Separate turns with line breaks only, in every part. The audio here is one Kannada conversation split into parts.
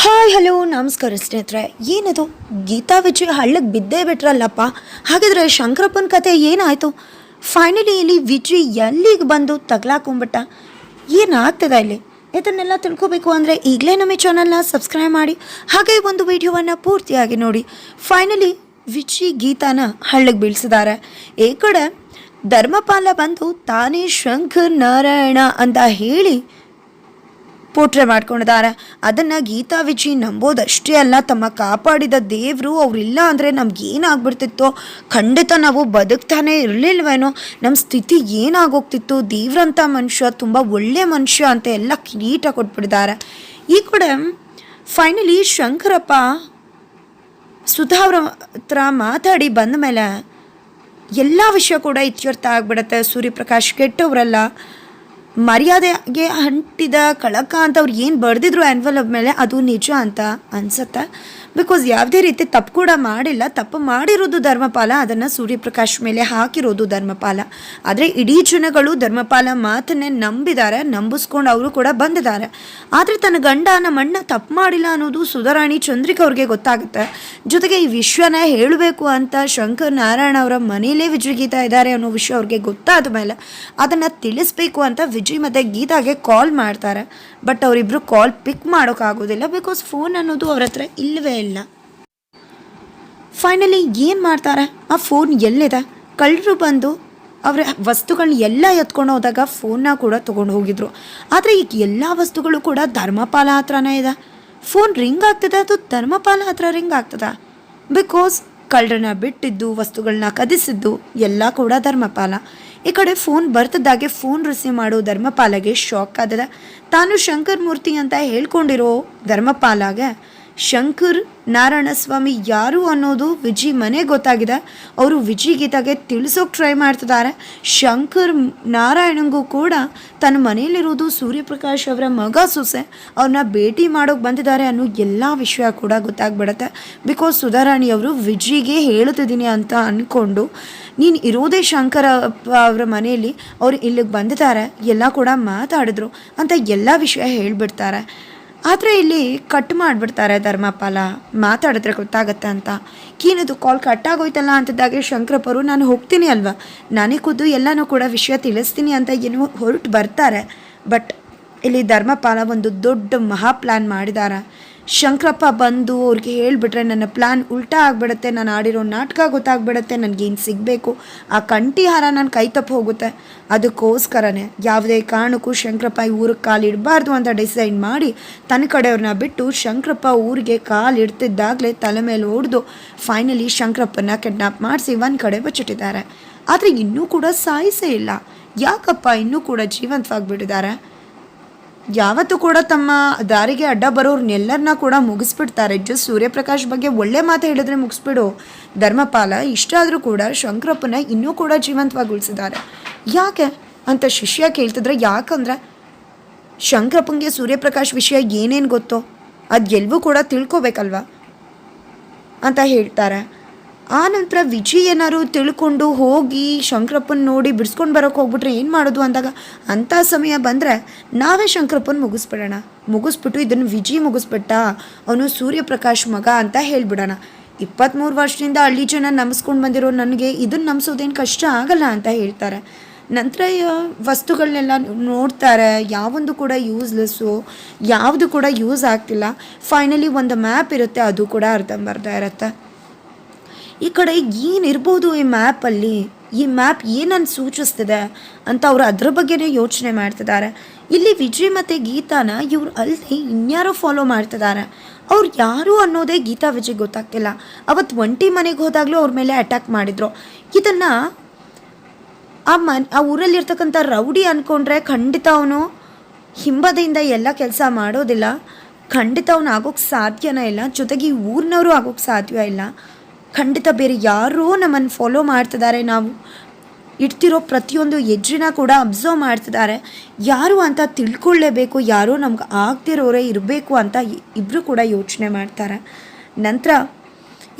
ಹಾಯ್, ಹಲೋ, ನಮಸ್ಕಾರ ಸ್ನೇಹಿತರೆ. ಏನದು? ಗೀತಾ ವಿಜಯ್ ಹಳ್ಳಕ್ಕೆ ಬಿದ್ದೇ ಬಿಟ್ರಲ್ಲಪ್ಪ. ಹಾಗಿದ್ರೆ ಶಂಕರಪ್ಪನ ಕತೆ ಏನಾಯಿತು? ಫೈನಲಿ ಇಲ್ಲಿ ವಿಜಯ್ ಎಲ್ಲಿಗೆ ಬಂದು ತಗ್ಲಾಕೊಂಬಿಟ್ಟ ಏನಾಗ್ತದೆ ಇಲ್ಲಿ? ಇದನ್ನೆಲ್ಲ ತಿಳ್ಕೊಬೇಕು ಅಂದರೆ ಈಗಲೇ ನಮ್ಮ ಚಾನಲ್ನ ಸಬ್ಸ್ಕ್ರೈಬ್ ಮಾಡಿ. ಹಾಗೆ ಒಂದು ವಿಡಿಯೋವನ್ನು ಪೂರ್ತಿಯಾಗಿ ನೋಡಿ. ಫೈನಲಿ ವಿಜಯ್ ಗೀತಾನ ಹಳ್ಳಕ್ಕೆ ಬೀಳಿಸಿದ್ದಾರೆ ಈ ಕಡೆ ಧರ್ಮಪಾಲ ಬಂದು ತಾನೇ ಶಂಕರ್ ನಾರಾಯಣ ಅಂತ ಹೇಳಿ ಪೋಟ್ರೆ ಮಾಡ್ಕೊಂಡಿದ್ದಾರೆ. ಅದನ್ನು ಗೀತಾ ವಿಜಿ ನಂಬೋದಷ್ಟೇ ಅಲ್ಲ, ತಮ್ಮ ಕಾಪಾಡಿದ ದೇವರು ಅವರಿಲ್ಲ ಅಂದರೆ ನಮ್ಗೆ ಏನಾಗ್ಬಿಡ್ತಿತ್ತು? ಖಂಡಿತ ನಾವು ಬದುಕ್ತಾನೆ ಇರಲಿಲ್ವೇನೋ? ನಮ್ಮ ಸ್ಥಿತಿ ಏನಾಗೋಗ್ತಿತ್ತು? ದೇವ್ರಂಥ ಮನುಷ್ಯ, ತುಂಬ ಒಳ್ಳೆ ಮನುಷ್ಯ ಅಂತ ಎಲ್ಲ ಕಿರೀಟ ಕೊಟ್ಬಿಟ್ಟಿದ್ದಾರೆ. ಈ ಕೂಡ ಫೈನಲಿ ಶಂಕರಪ್ಪ ಸುಧಾ ಅವ್ರ ಹತ್ರ ಮಾತಾಡಿ ಬಂದ ಮೇಲೆ ಎಲ್ಲ ವಿಷಯ ಕೂಡ ಇತ್ಯರ್ಥ ಆಗ್ಬಿಡತ್ತೆ. ಸೂರ್ಯಪ್ರಕಾಶ್ ಕೆಟ್ಟವರಲ್ಲ. ಮರ್ಯಾದೆಗೆ ಅಂಟಿದ ಕಳಕ ಅಂತ ಅವ್ರು ಏನು ಬರೆದಿದ್ರು ಆ್ಯನ್ವಲ್ ಮೇಲೆ ಅದು ನಿಜ ಅಂತ ಅನ್ಸುತ್ತೆ. ಬಿಕಾಸ್ ಯಾವುದೇ ರೀತಿ ತಪ್ಪು ಕೂಡ ಮಾಡಿಲ್ಲ, ತಪ್ಪು ಮಾಡಿರೋದು ಧರ್ಮಪಾಲ, ಅದನ್ನು ಸೂರ್ಯಪ್ರಕಾಶ್ ಮೇಲೆ ಹಾಕಿರೋದು ಧರ್ಮಪಾಲ. ಆದರೆ ಇಡೀ ಜನಗಳು ಧರ್ಮಪಾಲ ಮಾತನ್ನೇ ನಂಬಿದ್ದಾರೆ ನಂಬಿಸ್ಕೊಂಡು ಅವರು ಕೂಡ ಬಂದಿದ್ದಾರೆ ಆದರೆ ತನ್ನ ಗಂಡ ನಮ್ಮಣ್ಣ ತಪ್ಪು ಮಾಡಿಲ್ಲ ಅನ್ನೋದು ಸುಧಾರಾಣಿ ಚಂದ್ರಿಕಾ ಅವ್ರಿಗೆ ಗೊತ್ತಾಗುತ್ತೆ. ಜೊತೆಗೆ ಈ ವಿಶ್ವನ ಹೇಳಬೇಕು ಅಂತ ಶಂಕರ್ ನಾರಾಯಣ ಅವರ ಮನೆಯಲ್ಲೇ ವಿಜಯ್ ಗೀತಾ ಇದ್ದಾರೆ ಅನ್ನೋ ವಿಷಯ ಅವ್ರಿಗೆ ಗೊತ್ತಾದ ಮೇಲೆ ಅದನ್ನು ತಿಳಿಸ್ಬೇಕು ಅಂತ ವಿಜಯ್ ಮತ್ತು ಗೀತಾಗೆ ಕಾಲ್ ಮಾಡ್ತಾರೆ. ಬಟ್ ಅವರಿಬ್ಬರು ಕಾಲ್ ಪಿಕ್ ಮಾಡೋಕ್ಕಾಗೋದಿಲ್ಲ ಬಿಕಾಸ್ ಫೋನ್ ಅನ್ನೋದು ಅವ್ರ ಹತ್ರ ಇಲ್ಲವೇ ಇಲ್ಲ. ಫೈನಲಿ ಏನು ಮಾಡ್ತಾರೆ? ಆ ಫೋನ್ ಎಲ್ಲಿದೆ? ಕಳ್ಳರು ಬಂದು ಅವರ ವಸ್ತುಗಳನ್ನ ಎಲ್ಲ ಎತ್ಕೊಂಡು ಹೋದಾಗ ಫೋನ್ನ ಕೂಡ ತೊಗೊಂಡು ಹೋಗಿದ್ರು. ಆದರೆ ಈಗ ಎಲ್ಲ ವಸ್ತುಗಳು ಕೂಡ ಧರ್ಮಪಾಲ ಹತ್ರನೇ ಇದೆ. ಫೋನ್ ರಿಂಗ್ ಆಗ್ತದೆ ಅದು ಧರ್ಮಪಾಲ ಹತ್ರ ರಿಂಗ್ ಆಗ್ತದೆ? ಬಿಕಾಸ್ ಕಳ್ಳರನ್ನ ಬಿಟ್ಟಿದ್ದು ವಸ್ತುಗಳನ್ನ ಕದಿಸಿದ್ದು ಎಲ್ಲ ಕೂಡ ಧರ್ಮಪಾಲ. ಈ ಕಡೆ ಫೋನ್ ಬರ್ತದಾಗೆ ಫೋನ್ ರಿಸೀವ್ ಮಾಡೋ ಧರ್ಮಪಾಲಗೆ ಶಾಕ್ ಆದದ ತಾನು ಶಂಕರ್ ಮೂರ್ತಿ ಅಂತ ಹೇಳ್ಕೊಂಡಿರೋ ಧರ್ಮಪಾಲಾಗೆ ಶಂಕರ್ ನಾರಾಯಣ ಸ್ವಾಮಿ ಯಾರು ಅನ್ನೋದು ವಿಜಿ ಮನೆ ಗೊತ್ತಾಗಿದೆ. ಅವರು ವಿಜಿ ಗೀತಾಗೆ ತಿಳಿಸೋಕೆ ಟ್ರೈ ಮಾಡ್ತಿದ್ದಾರೆ. ಶಂಕರ್ ನಾರಾಯಣಂಗೂ ಕೂಡ ತನ್ನ ಮನೆಯಲ್ಲಿರೋದು ಸೂರ್ಯಪ್ರಕಾಶ್ ಅವರ ಮಗ ಸೊಸೆ, ಅವ್ರನ್ನ ಭೇಟಿ ಮಾಡೋಕೆ ಬಂದಿದ್ದಾರೆ ಅನ್ನೋ ಎಲ್ಲ ವಿಷಯ ಕೂಡ ಗೊತ್ತಾಗ್ಬಿಡತ್ತೆ. ಬಿಕಾಸ್ ಸುಧಾರಾಣಿ ಅವರು ವಿಜಿಗೆ ಹೇಳ್ತಿದ್ದೀನಿ ಅಂತ ಅಂದ್ಕೊಂಡು ನೀನು ಇರೋದೇ ಶಂಕರ ಅವರ ಮನೆಯಲ್ಲಿ, ಅವರು ಇಲ್ಲಿಗೆ ಬಂದಿದ್ದಾರೆ, ಎಲ್ಲ ಕೂಡ ಮಾತಾಡಿದ್ರು ಅಂತ ಎಲ್ಲ ವಿಷಯ ಹೇಳ್ಬಿಡ್ತಾರೆ. ಆದರೆ ಇಲ್ಲಿ ಕಟ್ ಮಾಡಿಬಿಡ್ತಾರೆ ಧರ್ಮಪಾಲ. ಮಾತಾಡಿದ್ರೆ ಗೊತ್ತಾಗತ್ತೆ ಅಂತ. ಕೀನದು ಕಾಲ್ ಕಟ್ ಆಗೋಯ್ತಲ್ಲ ಅಂತದಾಗೆ ಶಂಕರಪ್ಪರು, ನಾನು ಹೋಗ್ತೀನಿ ಅಲ್ವಾ? ನಾನೇ ಖುದ್ದು ಎಲ್ಲನೂ ಕೂಡ ವಿಷಯ ತಿಳಿಸ್ತೀನಿ ಅಂತ ಏನೋ ಹೊರಟು ಬರ್ತಾರೆ. ಬಟ್ ಇಲ್ಲಿ ಧರ್ಮಪಾಲ ಒಂದು ದೊಡ್ಡ ಮಹಾ ಪ್ಲ್ಯಾನ್ ಮಾಡಿದ್ದಾರೆ ಶಂಕರಪ್ಪ ಬಂದು ಅವ್ರಿಗೆ ಹೇಳಿಬಿಟ್ರೆ, ನನ್ನ ಪ್ಲ್ಯಾನ್ ಉಲ್ಟಾ ಆಗಿಬಿಡುತ್ತೆ. ನಾನು ಆಡಿರೋ ನಾಟಕ ಗೊತ್ತಾಗ್ಬಿಡುತ್ತೆ. ನನಗೇನು ಸಿಗಬೇಕು? ಆ ಕಂಠಿಹಾರ ನಾನು ಕೈ ತಪ್ಪು ಹೋಗುತ್ತೆ. ಅದಕ್ಕೋಸ್ಕರನೇ ಯಾವುದೇ ಕಾರಣಕ್ಕೂ ಶಂಕರಪ್ಪ ಈ ಊರಿಗೆ ಕಾಲಿಡಬಾರ್ದು ಅಂತ ಡಿಸೈಡ್ ಮಾಡಿ ತನ್ನ ಕಡೆಯವ್ರನ್ನ ಬಿಟ್ಟು ಶಂಕರಪ್ಪ ಊರಿಗೆ ಕಾಲು ಇಡ್ತಿದ್ದಾಗಲೇ ತಲೆ ಮೇಲೆ ಹೊಡೆದು ಫೈನಲಿ ಶಂಕರಪ್ಪನ ಕಿಡ್ನಾಪ್ ಮಾಡಿಸಿ ಒಂದು ಕಡೆ ಬಚ್ಚಿಟ್ಟಿದ್ದಾರೆ. ಆದರೆ ಇನ್ನೂ ಕೂಡ ಸಾಯಿಸೇ ಇಲ್ಲ. ಯಾಕಪ್ಪ ಇನ್ನೂ ಕೂಡ ಜೀವಂತವಾಗಿಬಿಟ್ಟಿದ್ದಾರೆ? ಯಾವತ್ತೂ ಕೂಡ ತಮ್ಮ ದಾರಿಗೆ ಅಡ್ಡ ಬರೋರ್ನೆಲ್ಲರನ್ನ ಕೂಡ ಮುಗಿಸ್ಬಿಡ್ತಾರೆ. ಜಸ್ಟ್ ಸೂರ್ಯಪ್ರಕಾಶ್ ಬಗ್ಗೆ ಒಳ್ಳೆ ಮಾತು ಹೇಳಿದ್ರೆ ಮುಗಿಸ್ಬಿಡು. ಧರ್ಮಪಾಲ ಇಷ್ಟಾದರೂ ಕೂಡ ಶಂಕರಪ್ಪನ ಇನ್ನೂ ಕೂಡ ಜೀವಂತವಾಗಿ ಉಳಿಸಿದ್ದಾರೆ ಯಾಕೆ ಅಂತ ಶಿಷ್ಯ ಕೇಳ್ತಿದ್ರೆ ಯಾಕಂದ್ರೆ ಶಂಕರಪ್ಪನಿಗೆ ಸೂರ್ಯಪ್ರಕಾಶ್ ವಿಷಯ ಏನೇನು ಗೊತ್ತೋ ಅದು ಎಲ್ಲವೂ ಕೂಡ ತಿಳ್ಕೊಬೇಕಲ್ವಾ ಅಂತ ಹೇಳ್ತಾರೆ. ಆ ನಂತರ ವಿಜಯ್ ಏನಾದ್ರು ತಿಳ್ಕೊಂಡು ಹೋಗಿ ಶಂಕರಪ್ಪನ ನೋಡಿ ಬಿಡಿಸ್ಕೊಂಡು ಬರೋಕೆ ಹೋಗ್ಬಿಟ್ರೆ ಏನು ಮಾಡೋದು ಅಂದಾಗ ಅಂಥ ಸಮಯ ಬಂದರೆ ನಾವೇ ಶಂಕರಪ್ಪನ ಮುಗಿಸ್ಬಿಡೋಣ. ಮುಗಿಸ್ಬಿಟ್ಟು ಇದನ್ನು ವಿಜಯ್ ಮುಗಿಸ್ಬಿಟ್ಟ, ಅವನು ಸೂರ್ಯಪ್ರಕಾಶ್ ಮಗ ಅಂತ ಹೇಳಿಬಿಡೋಣ. ಇಪ್ಪತ್ತ್ಮೂರು ವರ್ಷದಿಂದ ಹಳ್ಳಿ ಜನ ನಂಬಿಸ್ಕೊಂಡು ಬಂದಿರೋ ನನಗೆ ಇದನ್ನು ನಂಬಿಸೋದೇನು ಕಷ್ಟ ಆಗಲ್ಲ ಅಂತ ಹೇಳ್ತಾರೆ. ನಂತರ ವಸ್ತುಗಳನ್ನೆಲ್ಲ ನೋಡ್ತಾರೆ, ಯಾವೊಂದು ಕೂಡ ಯೂಸ್ಲೆಸ್ಸು ಯಾವುದು ಕೂಡ ಯೂಸ್ ಆಗ್ತಿಲ್ಲ. ಫೈನಲಿ ಒಂದು ಮ್ಯಾಪ್ ಇರುತ್ತೆ, ಅದು ಕೂಡ ಅರ್ಧಂಬರ್ಧ ಇರುತ್ತೆ. ಈ ಕಡೆ ಏನಿರ್ಬೋದು ಈ ಮ್ಯಾಪಲ್ಲಿ ಈ ಮ್ಯಾಪ್ ಏನನ್ನು ಸೂಚಿಸ್ತಿದೆ ಅಂತ ಅವರು ಅದ್ರ ಬಗ್ಗೆನೇ ಯೋಚನೆ ಮಾಡ್ತಿದ್ದಾರೆ. ಇಲ್ಲಿ ವಿಜಯ್ ಮತ್ತು ಗೀತಾನ ಇವ್ರು ಅಲ್ಲದೆ ಇನ್ಯಾರೋ ಫಾಲೋ ಮಾಡ್ತಿದ್ದಾರೆ. ಅವ್ರು ಯಾರು ಅನ್ನೋದೇ ಗೀತಾ ವಿಜಯ್ ಗೊತ್ತಾಗ್ತಿಲ್ಲ. ಅವತ್ತು ಒಂಟಿ ಮನೆಗೆ ಹೋದಾಗಲೂ ಅವ್ರ ಮೇಲೆ ಅಟ್ಯಾಕ್ ಮಾಡಿದ್ರು. ಇದನ್ನು ಆ ಮನ್, ಆ ಊರಲ್ಲಿರ್ತಕ್ಕಂಥ ರೌಡಿ ಅಂದ್ಕೊಂಡ್ರೆ ಖಂಡಿತ ಅವನು ಹಿಂಬದಿಯಿಂದ ಎಲ್ಲ ಕೆಲಸ ಮಾಡೋದಿಲ್ಲ. ಖಂಡಿತ ಅವನು ಆಗೋಕ್ಕೆ ಸಾಧ್ಯನೇ ಇಲ್ಲ. ಜೊತೆಗೆ ಈ ಊರಿನವರು ಆಗೋಕ್ಕೆ ಸಾಧ್ಯ ಇಲ್ಲ. ಖಂಡಿತ ಬೇರೆ ಯಾರೋ ನಮ್ಮನ್ನು ಫಾಲೋ ಮಾಡ್ತಿದ್ದಾರೆ. ನಾವು ಇಡ್ತಿರೋ ಪ್ರತಿಯೊಂದು ಹೆಜ್ಜೆನ ಕೂಡ ಅಬ್ಸರ್ವ್ ಮಾಡ್ತಿದ್ದಾರೆ. ಯಾರು ಅಂತ ತಿಳ್ಕೊಳ್ಳೇಬೇಕು, ಯಾರೋ ನಮ್ಗೆ ಆಗ್ತಿರೋರೇ ಇರಬೇಕು ಅಂತ ಇಬ್ಬರು ಕೂಡ ಯೋಚನೆ ಮಾಡ್ತಾರೆ. ನಂತರ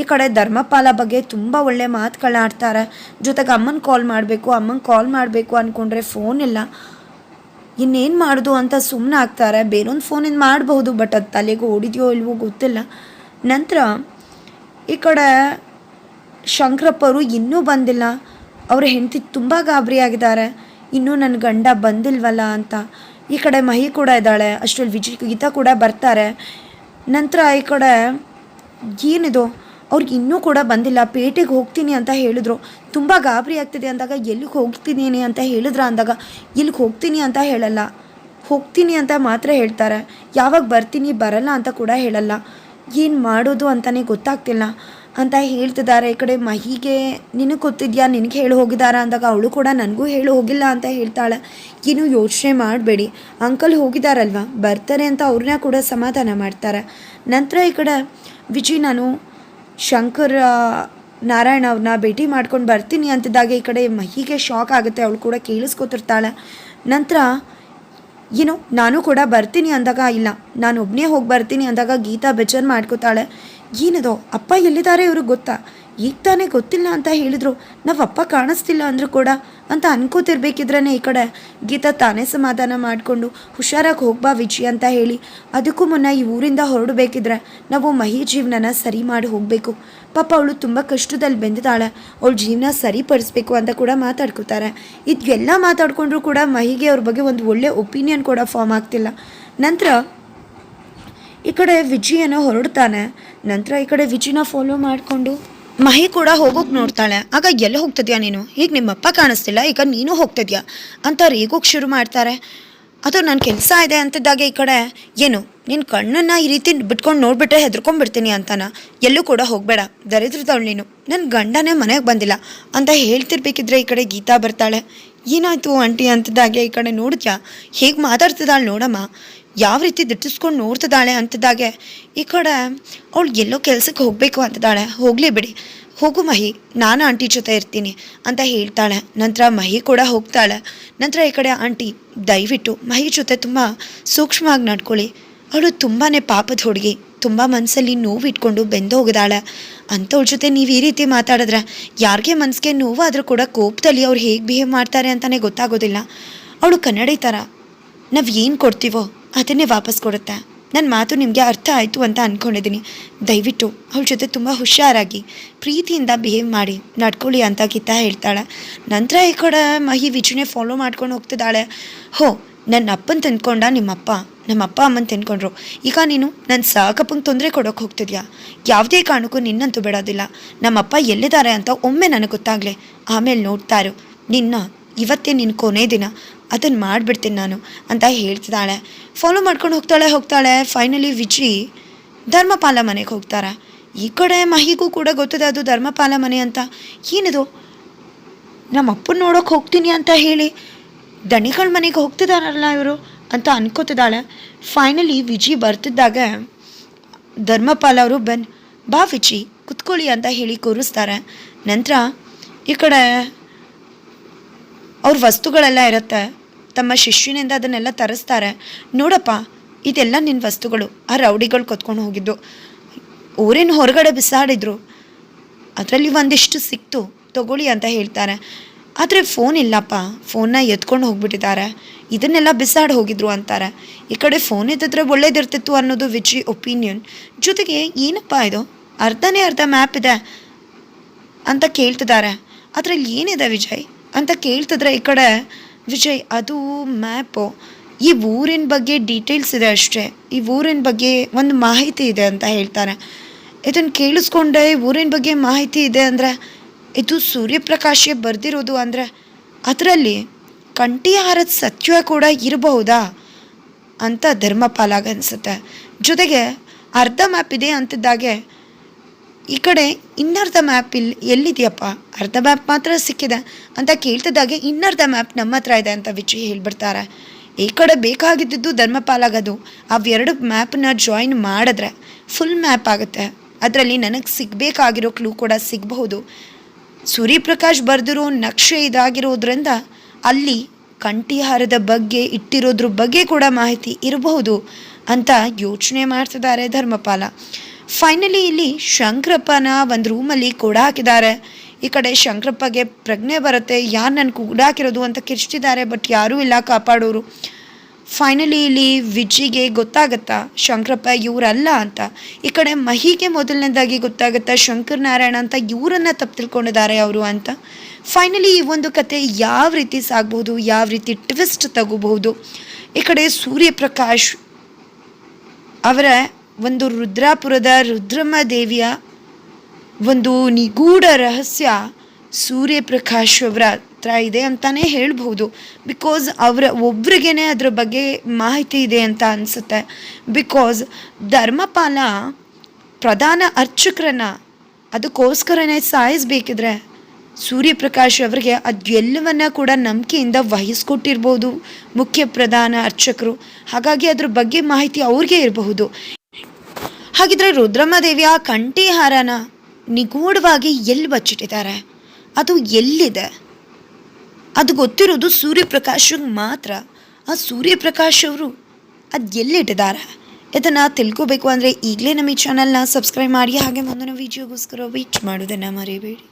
ಈ ಕಡೆ ಧರ್ಮಪಾಲ ಬಗ್ಗೆ ತುಂಬ ಒಳ್ಳೆ ಮಾತುಗಳಾಡ್ತಾರೆ ಜೊತೆಗೆ ಅಮ್ಮನ ಕಾಲ್ ಮಾಡಬೇಕು, ಅಮ್ಮನ ಕಾಲ್ ಮಾಡಬೇಕು ಅಂದ್ಕೊಂಡ್ರೆ ಫೋನ್ ಇಲ್ಲ. ಇನ್ನೇನು ಮಾಡೋದು ಅಂತ ಸುಮ್ಮನೆ ಆಗ್ತಾರೆ ಬೇರೊಂದು ಫೋನಿಂದ ಮಾಡಬಹುದು ಬಟ್ ಅದು ತಲೆಗೆ ಓಡಿದೆಯೋ ಇಲ್ವೋ ಗೊತ್ತಿಲ್ಲ. ನಂತರ ಈ ಕಡೆ ಶಂಕರಪ್ಪರು ಇನ್ನೂ ಬಂದಿಲ್ಲ. ಅವರ ಹೆಂಡತಿ ತುಂಬ ಗಾಬರಿಯಾಗಿದ್ದಾರೆ. ಇನ್ನೂ ನನ್ನ ಗಂಡ ಬಂದಿಲ್ವಲ್ಲ ಅಂತ. ಈ ಕಡೆ ಮಹಿ ಕೂಡ ಇದ್ದಾಳೆ. ಅಷ್ಟರಲ್ಲಿ ವಿಜಯ್ ಗೀತಾ ಕೂಡ ಬರ್ತಾರೆ. ನಂತರ ಈ ಕಡೆ ಏನಿದು? ಅವ್ರಿಗೆ ಇನ್ನೂ ಕೂಡ ಬಂದಿಲ್ಲ. ಪೇಟೆಗೆ ಹೋಗ್ತೀನಿ ಅಂತ ಹೇಳಿದ್ರು. ತುಂಬ ಗಾಬರಿ ಆಗ್ತಿದೆ ಅಂದಾಗ, ಎಲ್ಲಿಗೆ ಹೋಗ್ತಿದ್ದೀನಿ ಅಂತ ಹೇಳಿದ್ರ ಅಂದಾಗ, ಇಲ್ಲಿಗೆ ಹೋಗ್ತೀನಿ ಅಂತ ಹೇಳಲ್ಲ. ಹೋಗ್ತೀನಿ ಅಂತ ಮಾತ್ರ ಹೇಳ್ತಾರೆ. ಯಾವಾಗ ಬರ್ತೀನಿ, ಬರಲ್ಲ ಅಂತ ಕೂಡ ಹೇಳಲ್ಲ. ಏನು ಮಾಡೋದು ಅಂತಲೇ ಗೊತ್ತಾಗ್ತಿಲ್ಲ. ಅಂತ ಹೇಳ್ತಿದ್ದಾರೆ, ಈ ಕಡೆ ಮಹಿಗೆ ನಿನಗೆ ಗೊತ್ತಿದ್ಯಾ? ನಿನಗೆ ಹೇಳಿ ಹೋಗಿದ್ದಾರ? ಅಂದಾಗ ಅವಳು ಕೂಡ, ನನಗೂ ಹೇಳಿ ಹೋಗಿಲ್ಲ ಅಂತ ಹೇಳ್ತಾಳೆ. ಏನು ಯೋಚನೆ ಮಾಡಬೇಡಿ. ಅಂಕಲ್ ಹೋಗಿದ್ದಾರಲ್ವ? ಬರ್ತಾರೆ ಅಂತ ಅವ್ರನ್ನ ಕೂಡ ಸಮಾಧಾನ ಮಾಡ್ತಾರೆ. ನಂತರ ಈ ಕಡೆ ವಿಜಿ ನಾನು ಶಂಕರ್, ನಾರಾಯಣ ಅವ್ರನ್ನ ಭೇಟಿ ಮಾಡ್ಕೊಂಡು ಬರ್ತೀನಿ ಅಂತಿದ್ದಾಗ ಈ ಕಡೆ ಮಹಿಗೆ ಶಾಕ್ ಆಗುತ್ತೆ. ಅವಳು ಕೂಡ ಕೇಳಿಸ್ಕೊತಿರ್ತಾಳೆ. ನಂತರ ಏನು ನಾನು ಕೂಡ ಬರ್ತೀನಿ ಅಂದಾಗ, ಇಲ್ಲ ನಾನು ಒಬ್ಬನೇ ಹೋಗಿ ಬರ್ತೀನಿ ಅಂದಾಗ ಗೀತಾ ಬೇಜಾರು ಮಾಡ್ಕೋತಾಳೆ. ಏನದೋ, ಅಪ್ಪ ಎಲ್ಲಿದ್ದಾರೆ ಇವ್ರಿಗೆ ಗೊತ್ತಾ? ಈಗ ತಾನೇ ಗೊತ್ತಿಲ್ಲ ಅಂತ ಹೇಳಿದ್ರು. ನಾವು ಅಪ್ಪ ಕಾಣಿಸ್ತಿಲ್ಲ ಅಂದರೂ ಕೂಡ ಅಂತ ಅನ್ಕೋತಿರ್ಬೇಕಿದ್ರೇ ಈ ಕಡೆ. ಗೀತಾ ತಾನೇ ಸಮಾಧಾನ ಮಾಡಿಕೊಂಡು ಹುಷಾರಾಗಿ ಹೋಗ್ಬಾ ವಿಜಯ್ ಅಂತ ಹೇಳಿ. ಅದಕ್ಕೂ ಮುನ್ನ ಈ ಊರಿಂದ ಹೊರಡಬೇಕಿದ್ರೆ ನಾವು ಮಹಿ ಜೀವನನ ಸರಿ ಮಾಡಿ ಹೋಗಬೇಕು. ಪಾಪ ಅವಳು ತುಂಬ ಕಷ್ಟದಲ್ಲಿ ಬೆಂದಿದ್ದಾಳೆ. ಅವಳ ಜೀವನ ಸರಿಪಡಿಸ್ಬೇಕು ಅಂತ ಕೂಡ ಮಾತಾಡ್ಕೋತಾರೆ. ಇದೆಲ್ಲ ಮಾತಾಡ್ಕೊಂಡ್ರೂ ಕೂಡ ಮಹಿಗೆ ಅವ್ರ ಬಗ್ಗೆ ಒಂದು ಒಳ್ಳೆ ಒಪಿನಿಯನ್ ಕೂಡ ಫಾರ್ಮ್ ಆಗ್ತಿಲ್ಲ. ನಂತರ ಈ ಕಡೆ ವಿಜಯನ ಹೊರಡ್ತಾನೆ. ನಂತರ ಈ ಕಡೆ ವಿಜಯನ ಫಾಲೋ ಮಾಡಿಕೊಂಡು ಮಹಿ ಕೂಡ ಹೋಗೋಕೆ ನೋಡ್ತಾಳೆ. ಆಗ ಎಲ್ಲಿ ಹೋಗ್ತಿದ್ಯಾ ನೀನು? ಈಗ ನಿಮ್ಮಪ್ಪ ಕಾಣಿಸ್ತಿಲ್ಲ, ಈಗ ನೀನು ಹೋಗ್ತಿದ್ಯಾ? ಅಂತ ರೇಗೋಕೆ ಶುರು ಮಾಡ್ತಾರೆ. ಅದು ನನ್ನ ಕೆಲಸ ಇದೆ ಅಂತಿದ್ದಾಗ ಈ ಕಡೆ. ಏನು ನಿನ್ನ ಕಣ್ಣನ್ನು ಈ ರೀತಿ ಬಿಟ್ಕೊಂಡು ನೋಡಿಬಿಟ್ರೆ ಹೆದರ್ಕೊಂಡ್ಬಿಡ್ತೀನಿ ಅಂತಾನ? ಎಲ್ಲೂ ಕೂಡ ಹೋಗಬೇಡ ದರಿದ್ರದವಳು ನೀನು. ನನ್ನ ಗಂಡನೇ ಮನೆಗೆ ಬಂದಿಲ್ಲ ಅಂತ ಹೇಳ್ತಿರ್ಬೇಕಿದ್ರೆ ಈ ಕಡೆ ಗೀತಾ ಬರ್ತಾಳೆ. ಏನಾಯಿತು ಆಂಟಿ ಅಂತಿದ್ದಾಗೆ ಈ ಕಡೆ ನೋಡಿದ್ಯಾ ಹೇಗೆ ಮಾತಾಡ್ತಿದ್ದಾಳೆ ನೋಡಮ್ಮ. ಯಾವ ರೀತಿ ದಿಟ್ಟಿಸ್ಕೊಂಡು ನೋಡ್ತಿದ್ದಾಳೆ ಅಂತಿದ್ದಾಗೆ, ಈ ಕಡೆ ಅವಳು ಎಲ್ಲೋ ಕೆಲಸಕ್ಕೆ ಹೋಗಬೇಕು ಅಂತಿದ್ದಾಳೆ. ಹೋಗಲಿ ಬಿಡಿ. ಹೋಗು ಮಹಿ, ನಾನು ಆಂಟಿ ಜೊತೆ ಇರ್ತೀನಿ ಅಂತ ಹೇಳ್ತಾಳೆ. ನಂತರ ಮಹಿ ಕೂಡ ಹೋಗ್ತಾಳೆ. ನಂತರ ಈ ಕಡೆ ಆಂಟಿ, ದಯವಿಟ್ಟು ಮಹಿ ಜೊತೆ ತುಂಬ ಸೂಕ್ಷ್ಮವಾಗಿ ನಡ್ಕೊಳ್ಳಿ. ಅವಳು ತುಂಬಾ ಪಾಪದ ಹುಡುಗಿ, ತುಂಬ ಮನಸ್ಸಲ್ಲಿ ನೋವು ಇಟ್ಕೊಂಡು ಬೆಂದು ಹೋಗಿದಾಳೆ ಅಂಥವ್ರ ಜೊತೆ ನೀವು ಈ ರೀತಿ ಮಾತಾಡಿದ್ರೆ ಯಾರಿಗೆ ಮನಸ್ಸಿಗೆ ನೋವಾದರೂ ಕೂಡ ಕೋಪದಲ್ಲಿ ಅವ್ರು ಹೇಗೆ ಬಿಹೇವ್ ಮಾಡ್ತಾರೆ ಅಂತಲೇ ಗೊತ್ತಾಗೋದಿಲ್ಲ. ಅವಳು ಕನ್ನಡಿ ಥರ, ನಾವು ಏನು ಕೊಡ್ತೀವೋ? ಅದನ್ನೇ ವಾಪಸ್ ಕೊಡುತ್ತೆ? ನನ್ನ ಮಾತು ನಿಮಗೆ ಅರ್ಥ ಆಯಿತು ಅಂತ ಅಂದ್ಕೊಂಡಿದ್ದೀನಿ ದಯವಿಟ್ಟು ಅವಳ ಜೊತೆ ತುಂಬ ಹುಷಾರಾಗಿ, ಪ್ರೀತಿಯಿಂದ ಬಿಹೇವ್ ಮಾಡಿ, ನಡ್ಕೊಳ್ಳಿ ಅಂತ ಗೀತಾ ಹೇಳ್ತಾಳೆ. ನಂತರ ಈ ಕಡೆ ಮಹಿ ವಿಜಯ ಫಾಲೋ ಮಾಡ್ಕೊಂಡು ಹೋಗ್ತಿದ್ದಾಳೆ. ಹೋ ನನ್ನ ಅಪ್ಪನ ತಿನ್ಕೊಂಡ ನಿಮ್ಮಪ್ಪ ನಮ್ಮ ಅಪ್ಪ ಅಮ್ಮನ ತಿನ್ಕೊಂಡ್ರು ಈಗ ನೀನು ನನ್ನ ಸಾಕಪ್ಪಂಗೆ ತೊಂದರೆ ಕೊಡೋಕೆ ಹೋಗ್ತಿದ್ಯಾ? ಯಾವುದೇ ಕಾರಣಕ್ಕೂ ನಿನ್ನಂತೂ ಬಿಡೋದಿಲ್ಲ. ನಮ್ಮಪ್ಪ ಎಲ್ಲಿದ್ದಾರೆ ಅಂತ ಒಮ್ಮೆ ನನಗೆ ಗೊತ್ತಾಗಲಿ. ಆಮೇಲೆ ನೋಡ್ತಾರು ನಿನ್ನ ಇವತ್ತೇ ನಿನ್ನ ಕೊನೆ ದಿನ ಅದನ್ನು ಮಾಡಿಬಿಡ್ತೀನಿ ನಾನು ಅಂತ ಹೇಳ್ತಿದ್ದಾಳೆ. ಫಾಲೋ ಮಾಡ್ಕೊಂಡು ಹೋಗ್ತಾಳೆ ಹೋಗ್ತಾಳೆ. ಫೈನಲಿ ವಿಜಿ ಧರ್ಮಪಾಲ ಮನೆಗೆ ಹೋಗ್ತಾರೆ. ಈ ಕಡೆ ಮಹಿಗೂ ಕೂಡ ಗೊತ್ತಿದೆ ಅದು ಧರ್ಮಪಾಲ ಮನೆ ಅಂತ. ಏನಿದು? ನಮ್ಮ ಅಪ್ಪನ ನೋಡೋಕೆ ಹೋಗ್ತೀನಿ ಅಂತ ಹೇಳಿ ದಣಿಗಳ ಮನೆಗೆ ಹೋಗ್ತಿದಾರಲ್ಲ ಇವರು ಅಂತ ಅನ್ಕೋತಿದ್ದಾಳೆ. ಫೈನಲಿ ವಿಜಿ ಬರ್ತಿದ್ದಾಗ ಧರ್ಮಪಾಲ ಅವರು, ಬನ್, ಬಾ ವಿಜಿ, ಕುತ್ಕೊಳ್ಳಿ ಅಂತ ಹೇಳಿ ಕೂರಿಸ್ತಾರೆ. ನಂತರ ಈ ಕಡೆ ಅವ್ರ ವಸ್ತುಗಳೆಲ್ಲ ಇರುತ್ತೆ. ತಮ್ಮ ಶಿಷ್ಯನಿಂದ ಅದನ್ನೆಲ್ಲ ತರಿಸ್ತಾರೆ. ನೋಡಪ್ಪ, ಇದೆಲ್ಲ ನಿನ್ನ ವಸ್ತುಗಳು. ಆ ರೌಡಿಗಳು ಕೊತ್ಕೊಂಡು ಹೋಗಿದ್ದು. ಊರಿನ ಹೊರಗಡೆ ಬಿಸಾಡಿದ್ರು. ಅದರಲ್ಲಿ ಒಂದಿಷ್ಟು ಸಿಕ್ತು. ತಗೊಳ್ಳಿ ಅಂತ ಹೇಳ್ತಾರೆ. ಆದರೆ ಫೋನ್ ಇಲ್ಲಪ್ಪ. ಫೋನ್ನ ಎತ್ಕೊಂಡು ಹೋಗ್ಬಿಟ್ಟಿದ್ದಾರೆ. ಇದನ್ನೆಲ್ಲ ಬಿಸಾಡಿ ಹೋಗಿದ್ರು ಅಂತಾರೆ. ಈ ಕಡೆ ಫೋನ್ ಇದ್ದಿದ್ರೆ ಒಳ್ಳೇದಿರ್ತಿತ್ತು ಅನ್ನೋದು ವಿಜಿ ಒಪಿನಿಯನ್. ಜೊತೆಗೆ ಏನಪ್ಪ ಇದು? ಅರ್ಧನೇ ಅರ್ಧ ಮ್ಯಾಪ್ ಇದೆ ಅಂತ ಕೇಳ್ತಿದ್ದಾರೆ. ಅದರಲ್ಲಿ ಏನಿದೆ ವಿಜಯ್? ಅಂತ ಕೇಳ್ತಿದ್ರೆ ಈ ಕಡೆ, ವಿಜಯ್, ಅದು ಮ್ಯಾಪು. ಈ ಊರಿನ ಬಗ್ಗೆ ಡೀಟೇಲ್ಸ್ ಇದೆ ಅಷ್ಟೇ. ಈ ಊರಿನ ಬಗ್ಗೆ ಒಂದು ಮಾಹಿತಿ ಇದೆ ಅಂತ ಹೇಳ್ತಾರೆ. ಇದನ್ನು ಕೇಳಿಸ್ಕೊಂಡೆ ಊರಿನ ಬಗ್ಗೆ ಮಾಹಿತಿ ಇದೆ ಅಂದರೆ, ಇದು ಸೂರ್ಯಪ್ರಕಾಶ್ಗೆ ಬರೆದಿರೋದು ಅಂದರೆ, ಅದರಲ್ಲಿ ಕಂಠಿಹಾರದ ಸತ್ಯ ಕೂಡ ಇರಬಹುದಾ ಅಂತ ಧರ್ಮಪಾಲಾಗ ಅನಿಸುತ್ತೆ. ಜೊತೆಗೆ ಅರ್ಧ ಮ್ಯಾಪ್ ಇದೆ ಅಂತಿದ್ದಾಗೆ ಈ ಕಡೆ ಇನ್ನರ್ಧ ಮ್ಯಾಪ್ ಇಲ್ಲಿ ಎಲ್ಲಿದೆಯಪ್ಪ? ಅರ್ಧ ಮ್ಯಾಪ್ ಮಾತ್ರ ಸಿಕ್ಕಿದೆ. ಅಂತ ಕೇಳ್ತಿದ್ದಾಗೆ ಇನ್ನರ್ಧ ಮ್ಯಾಪ್ ನಮ್ಮ ಹತ್ರ ಇದೆ ಅಂತ ವಿಜಯ್ ಹೇಳ್ಬಿಡ್ತಾರೆ. ಈ ಕಡೆ ಬೇಕಾಗಿದ್ದು ಧರ್ಮಪಾಲಾಗದು. ಅವೆರಡು ಮ್ಯಾಪನ್ನ ಜಾಯಿನ್ ಮಾಡಿದ್ರೆ ಫುಲ್ ಮ್ಯಾಪ್ ಆಗುತ್ತೆ. ಅದರಲ್ಲಿ ನನಗೆ ಸಿಗಬೇಕಾಗಿರೋ ಕ್ಲೂ ಕೂಡ ಸಿಗಬಹುದು. ಸೂರ್ಯಪ್ರಕಾಶ್ ಬರೆದಿರೋ ನಕ್ಷೆ ಇದಾಗಿರೋದ್ರಿಂದ ಅಲ್ಲಿ ಕಂಠಿಹಾರದ ಬಗ್ಗೆ, ಇಟ್ಟಿರೋದ್ರ ಬಗ್ಗೆ ಕೂಡ ಮಾಹಿತಿ ಇರಬಹುದು ಅಂತ ಯೋಚನೆ ಮಾಡ್ತಿದ್ದಾರೆ ಧರ್ಮಪಾಲ. ಫೈನಲಿ ಇಲ್ಲಿ ಶಂಕರಪ್ಪನ ಒಂದು ರೂಮಲ್ಲಿ ಕೂಡ ಹಾಕಿದ್ದಾರೆ. ಈ ಕಡೆ ಶಂಕರಪ್ಪಗೆ ಪ್ರಜ್ಞೆ ಬರುತ್ತೆ. ಯಾರು ನನ್ನ ಕೂಡ ಹಾಕಿರೋದು ಅಂತ ಕಿರ್ಚ್ತಿದ್ದಾರೆ ಬಟ್ ಯಾರೂ ಇಲ್ಲ ಕಾಪಾಡೋರು. ಫೈನಲಿ ಇಲ್ಲಿ ವಿಜಿಗೆ ಗೊತ್ತಾಗತ್ತಾ, ಶಂಕರಪ್ಪ ಇವರಲ್ಲ ಅಂತ. ಈ ಕಡೆ ಮಹಿಗೆ ಮೊದಲನೇದಾಗಿ ಗೊತ್ತಾಗತ್ತಾ, ಶಂಕರ್ ನಾರಾಯಣ ಅಂತ ಇವರನ್ನ ತಪ್ಪು ತಿಳ್ಕೊಂಡಿದ್ದಾರೆ ಅವರು ಅಂತ. ಫೈನಲಿ ಈ ಒಂದು ಕತೆ ಯಾವ ರೀತಿ ಸಾಗ್ಬೋದು, ಯಾವ ರೀತಿ ಟ್ವಿಸ್ಟ್ ತಗೋಬಹುದು. ಈ ಕಡೆ ಸೂರ್ಯಪ್ರಕಾಶ್ ಅವರ ಒಂದು ರುದ್ರಾಪುರದ ರುದ್ರಮ್ಮ ದೇವಿಯ ಒಂದು ನಿಗೂಢ ರಹಸ್ಯ ಸೂರ್ಯಪ್ರಕಾಶ್ ಅವರ ಹತ್ರ ಇದೆ ಅಂತಾನೆ ಹೇಳ್ಬಹುದು. ಬಿಕಾಸ್ ಅವರ ಒಬ್ರಿಗೇನೆ ಅದ್ರ ಬಗ್ಗೆ ಮಾಹಿತಿ ಇದೆ ಅಂತ ಅನಿಸುತ್ತೆ. ಬಿಕಾಸ್ ಧರ್ಮಪಾಲ ಪ್ರಧಾನ ಅರ್ಚಕರನ್ನ ಅದಕ್ಕೋಸ್ಕರನೇ ಸಾಯಿಸ್ಬೇಕಿದ್ರೆ ಸೂರ್ಯಪ್ರಕಾಶ್ ಅವರಿಗೆ ಅದೆಲ್ಲವನ್ನ ಕೂಡ ನಂಬಿಕೆಯಿಂದ ವಹಿಸ್ಕೊಟ್ಟಿರ್ಬೋದು ಮುಖ್ಯ ಪ್ರಧಾನ ಅರ್ಚಕರು. ಹಾಗಾಗಿ ಅದ್ರ ಬಗ್ಗೆ ಮಾಹಿತಿ ಅವ್ರಿಗೆ ಇರಬಹುದು. ಹಾಗಿದ್ರೆ ರುದ್ರಮ್ಮ ದೇವಿಯ ಕಂಠಿಹಾರನ ನಿಗೂಢವಾಗಿ ಎಲ್ಲಿ ಬಚ್ಚಿಟ್ಟಿದ್ದಾರೆ? ಅದು ಎಲ್ಲಿದೆ? ಅದು ಗೊತ್ತಿರೋದು ಸೂರ್ಯಪ್ರಕಾಶ್ಗೆ ಮಾತ್ರ. ಆ ಸೂರ್ಯಪ್ರಕಾಶ್ ಅವರು ಅದು ಎಲ್ಲಿಟ್ಟಿದ್ದಾರೆ? ಇದನ್ನು ತಿಳ್ಕೋಬೇಕು ಅಂದರೆ ಈಗಲೇ ನಮ್ಮ ಈ ಚಾನಲ್ನ ಸಬ್ಸ್ಕ್ರೈಬ್ ಮಾಡಿ, ಹಾಗೆ ಮುಂದಿನ ವೀಡಿಯೋಗೋಸ್ಕರ ವೇಟ್ ಮಾಡೋದನ್ನು ಮರಿಬೇಡಿ.